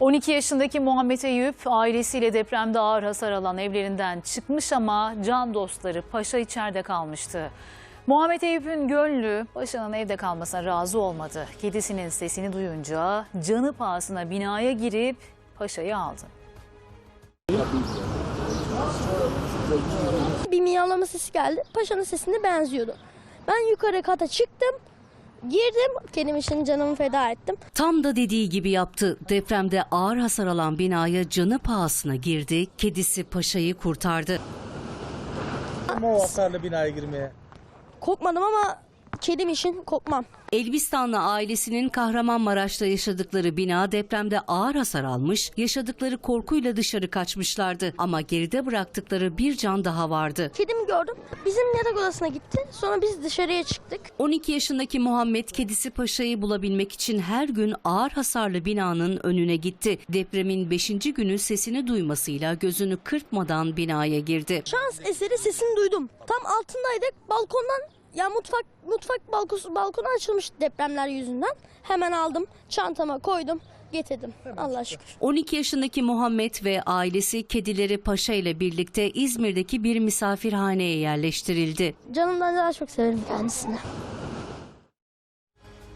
12 yaşındaki Muhammed Eyüp ailesiyle depremde ağır hasar alan evlerinden çıkmış ama can dostları Paşa içeride kalmıştı. Muhammed Eyüp'ün gönlü Paşa'nın evde kalmasına razı olmadı. Kedisinin sesini duyunca canı pahasına binaya girip Paşa'yı aldı. Bir miyavlama sesi geldi. Paşanın sesine benziyordu. Ben yukarı kata çıktım. Girdim. Kendim için canımı feda ettim. Tam da dediği gibi yaptı. Depremde ağır hasar alan binaya canı pahasına girdi. Kedisi Paşa'yı kurtardı. Ama o hasarlı binaya girmeye. Korkmadım ama kedim için korkmam. Elbistanlı ailesinin Kahramanmaraş'ta yaşadıkları bina depremde ağır hasar almış, yaşadıkları korkuyla dışarı kaçmışlardı. Ama geride bıraktıkları bir can daha vardı. Kedimi gördüm. Bizim yatak odasına gitti. Sonra biz dışarıya çıktık. 12 yaşındaki Muhammed kedisi Paşa'yı bulabilmek için her gün ağır hasarlı binanın önüne gitti. Depremin 5. günü sesini duymasıyla gözünü kırpmadan binaya girdi. Şans eseri sesini duydum. Tam altındaydık. Balkondan ya mutfak mutfak balkosu balkonu açılmış depremler yüzünden. Hemen aldım. Çantama koydum. Getirdim. Allah şükür. 12 yaşındaki Muhammed ve ailesi kedileri Paşa ile birlikte İzmir'deki bir misafirhaneye yerleştirildi. Canımdan daha çok severim kendisini.